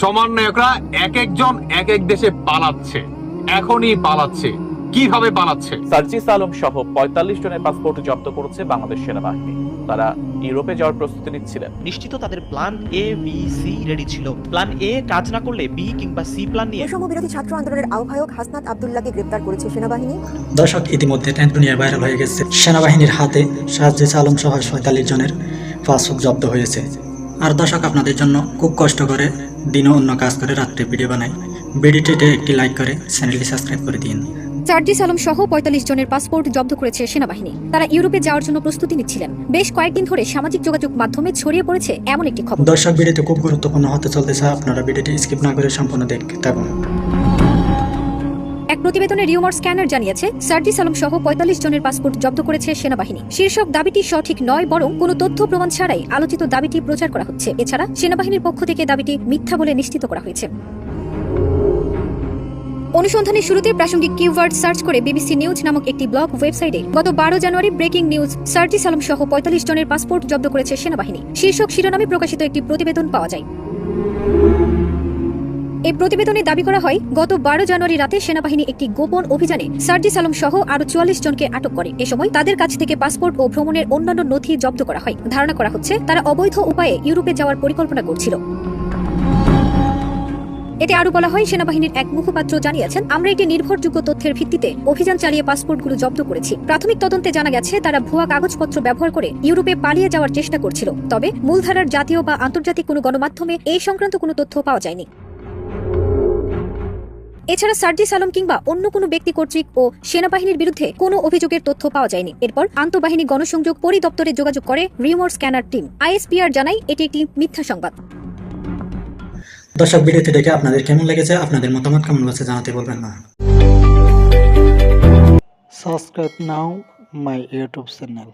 সমন্বয়করা এক একজন এক এক দেশে পালাচ্ছে। এখনই পালাচ্ছে। কীভাবে পালাচ্ছে? সার্জিস আলম সহ পঁয়তাল্লিশ জনের পাসপোর্ট জব্দ করেছে বাংলাদেশ সেনাবাহিনী। তারা ইউরোপে যাওয়ার প্রস্তুতি নিচ্ছিলেন। নিশ্চিত তাদের plan A B C ready ছিল। প্ল্যান এ কাজ না করলে বি কিংবা সি প্ল্যান নিয়ে বৈষম্য বিরোধী ছাত্র আন্দোলনের আহ্বায়ক হাসনাত আবদুল্লাহকে গ্রেপ্তার করেছে সেনাবাহিনী। দর্শক ইতিমধ্যে টেন দুনিয়ার ভাইরাল হয়ে গেছে। সেনাবাহিনীর হাতে সাজ্জেস আলম সহ পঁয়তাল্লিশ জনের পাসপোর্ট জব্দ হয়েছে। আর দর্শক আপনাদের জন্য খুব কষ্ট করে দিনও অন্য কাজ করে রাত্রে ভিডিও বানাই। ভিডিওটিতে একটি লাইক করে চ্যানেলটি সাবস্ক্রাইব করে দিন। সার্জিস আলম সহ পঁয়তাল্লিশ জনের পাসপোর্ট জব্দ করেছে সেনাবাহিনী। তারা ইউরোপে যাওয়ার জন্য প্রস্তুতি নিচ্ছিলেন। বেশ কয়েকদিন ধরে সামাজিক যোগাযোগ মাধ্যমে ছড়িয়ে পড়েছে এমন একটি খবর। দর্শক ভিডিওতে খুব গুরুত্বপূর্ণ হতে চলতেছে। আপনারা ভিডিওটি স্কিপ না করে সম্পূর্ণ দেখতে থাকুন। প্রতিবেদনে রিউমার স্ক্যানার জানিয়েছে সার্জিস আলম সহ পঁয়তাল্লিশ জনের পাসপোর্ট জব্দ করেছে সেনাবাহিনী। শীর্ষক দাবিটি সঠিক নয়, বরং কোনো তথ্য প্রমাণ ছাড়াই আলোচিত দাবিটি প্রচার করা হচ্ছে। এছাড়া, সেনাবাহিনীর পক্ষ থেকে দাবিটি মিথ্যা বলে নিশ্চিত করা হয়েছে। অনুসন্ধানের শুরুতে প্রাসঙ্গিক কিওয়ার্ড সার্চ করে বিবিসি নিউজ নামক একটি ব্লগ ওয়েবসাইটে গত বারো জানুয়ারি ব্রেকিং নিউজ সার্জিস আলম সহ পঁয়তাল্লিশ জনের পাসপোর্ট জব্দ করেছে সেনাবাহিনী। শীর্ষক শিরোনামে প্রকাশিত একটি প্রতিবেদন পাওয়া যায়। এই প্রতিবেদনে দাবি করা হয়, গত বারো জানুয়ারি রাতে সেনাবাহিনী একটি গোপন অভিযানে সার্জিস আলম সহ আরও চুয়াল্লিশ জনকে আটক করে। এ সময় তাদের কাছ থেকে পাসপোর্ট ও ভ্রমণের অন্যান্য নথি জব্দ করা হয়। ধারণা করা হচ্ছে, তারা অবৈধ উপায়ে ইউরোপে যাওয়ার পরিকল্পনা করছিল। এতে আরও বলা হয়, সেনাবাহিনীর এক মুখপাত্র জানিয়েছেন, আমরা একটি নির্ভরযোগ্য তথ্যের ভিত্তিতে অভিযান চালিয়ে পাসপোর্টগুলো জব্দ করেছি। প্রাথমিক তদন্তে জানা গেছে, তারা ভুয়া কাগজপত্র ব্যবহার করে ইউরোপে পালিয়ে যাওয়ার চেষ্টা করছিল। তবে মূলধারার জাতীয় বা আন্তর্জাতিক কোনো গণমাধ্যমে এই সংক্রান্ত কোনো তথ্য পাওয়া যায়নি। এছাড়া সার্জিস আলম কিংবা অন্য কোনো ব্যক্তি কর্তৃক ও সেনাবাহিনীর বিরুদ্ধে কোনো অভিযোগের তথ্য পাওয়া যায়নি। এরপর আন্তঃবাহিনী গণসংযোগ পরিদপ্তরে যোগাযোগ করে রিমোর স্ক্যানার টিম। আইএসপিআর জানায় এটি একটি মিথ্যা সংবাদ। দর্শক ভিডিওটি দেখে আপনাদের কেমন লেগেছে? আপনাদের মতামত কেমন বলছে জানাতে বলবেন না। Subscribe now my youtube channel.